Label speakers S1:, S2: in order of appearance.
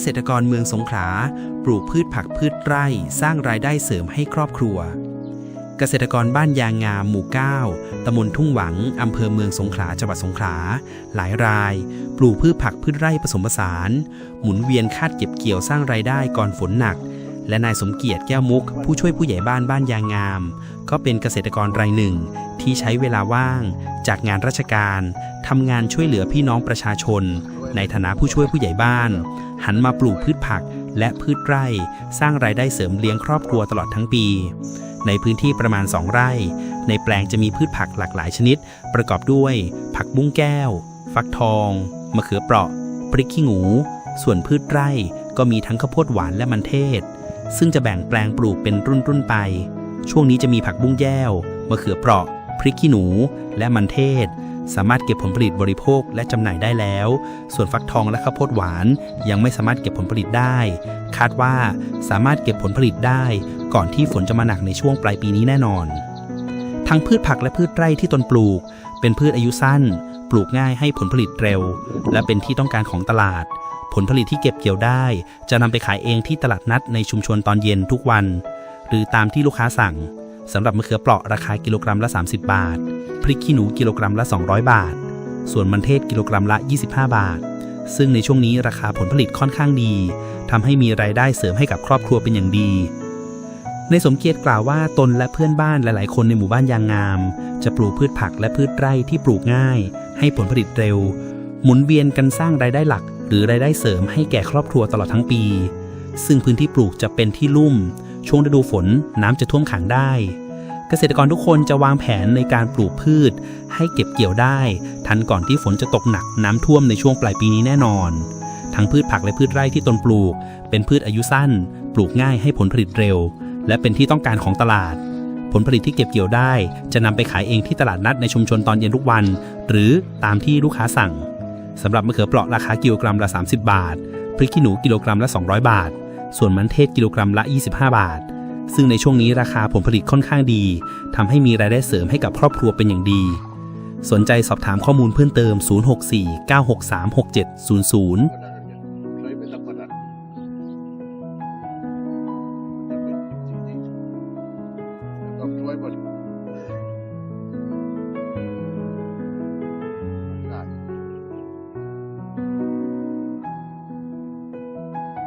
S1: กษตรกรเมืองสงขลาปลูกพืชผักพืชไร่ สร้างรายได้เสริมให้ครอบครัว เกษตรกรบ้านยางงามหมู่ 9 ตำบลทุ่งหวัง อำเภอเมืองสงขลาจังหวัดสงขลา หลายราย ปลูกพืชผักพืชไร่ผสมผสาน หมุนเวียนคาดเก็บเกี่ยวสร้างรายได้ก่อนฝนหนัก และนายสมเกียรติแก้วมุก ผู้ช่วยผู้ใหญ่บ้านบ้านยางงาม ก็เป็นเกษตรกรรายหนึ่ง ที่ใช้เวลาว่าง จากงานราชการทำงานช่วยเหลือพี่น้องประชาชน ในฐานะผู้ช่วยผู้ใหญ่บ้าน หันมาปลูกพืชผักและพืชไร่ สร้างรายได้เสริมเลี้ยงครอบครัวตลอดทั้งปี ในพื้นที่ประมาณ 2 ไร่ ในแปลงจะมีพืชผักหลากหลายชนิด ประกอบด้วย ผักบุ้งแก้ว ฟักทองมะเขือเปราะ พริกขี้หนู ส่วนพืชไร่ก็มีทั้งข้าวโพดหวานและมันเทศ ซึ่งจะแบ่งแปลงปลูกเป็นรุ่นๆไป ช่วงนี้จะมีผักบุ้งแก้วมะเขือเปราะ พริกขี้หนู และมันเทศ สามารถเก็บผลผลิตบริโภคและจำหน่ายได้แล้ว ส่วนฟักทองและข้าวโพดหวาน ยังไม่สามารถเก็บผลผลิตได้ คาดว่าสามารถเก็บผลผลิตได้ ก่อนที่ฝนจะมาหนักในช่วงปลายปีนี้แน่นอน ทั้งพืชผักและพืชไร่ที่ตนปลูก เป็นพืชอายุสั้น ปลูกง่ายให้ผลผลิตเร็ว และเป็นที่ต้องการของตลาด ผลผลิตที่เก็บเกี่ยวได้ จะนำไปขายเองที่ตลาดนัดในชุมชนตอนเย็นทุกวัน หรือตามที่ลูกค้าสั่งสำหรับมะเขือเปราะราคากิโลกรัมละ 30 บาท พริกขี้หนูกิโลกรัมละ 200 บาท ส่วนมันเทศกิโลกรัมละ 25 บาท ซึ่งในช่วงนี้ราคาผลผลิตค่อนข้างดีทำให้มีรายได้เสริมให้กับครอบครัวเป็นอย่างดี ในสมเกียรติกล่าวว่าตนและเพื่อนบ้านหลาย ๆ คนในหมู่บ้านยางงาม จะปลูกพืชผักและพืชไร่ที่ปลูกง่าย ให้ผลผลิตเร็ว หมุนเวียนกันสร้างรายได้หลัก หรือรายได้เสริมให้แก่ครอบครัวตลอดทั้งปี ซึ่งพื้นที่ปลูกจะเป็นที่ลุ่ม ช่วงฤดูฝนน้ำจะท่วมขังได้ เกษตรกรทุกคนจะวางแผนในการปลูกพืช ให้เก็บเกี่ยวได้ ทันก่อนที่ฝนจะตกหนักน้ำท่วมในช่วงปลายปีนี้แน่นอน ทั้งพืชผักและพืชไร่ที่ตนปลูก เป็นพืชอายุสั้น ปลูกง่ายให้ผลผลิตเร็ว และเป็นที่ต้องการของตลาด ผลผลิตที่เก็บเกี่ยวได้ จะนำไปขายเองที่ตลาดนัดในชุมชนตอนเย็นทุกวัน หรือตามที่ลูกค้าสั่งสำหรับมะเขือเปราะราคากิโลกรัมละ 30 บาท พริกขี้หนูกิโลกรัมละ 200 บาท ส่วนมันเทศกิโลกรัมละ 25 บาท ซึ่งในช่วงนี้ราคาผลผลิตค่อนข้างดีทำให้มีรายได้เสริมให้กับครอบครัวเป็นอย่างดี สนใจสอบถามข้อมูลเพิ่มเติม 064 963 6700 Bye-bye.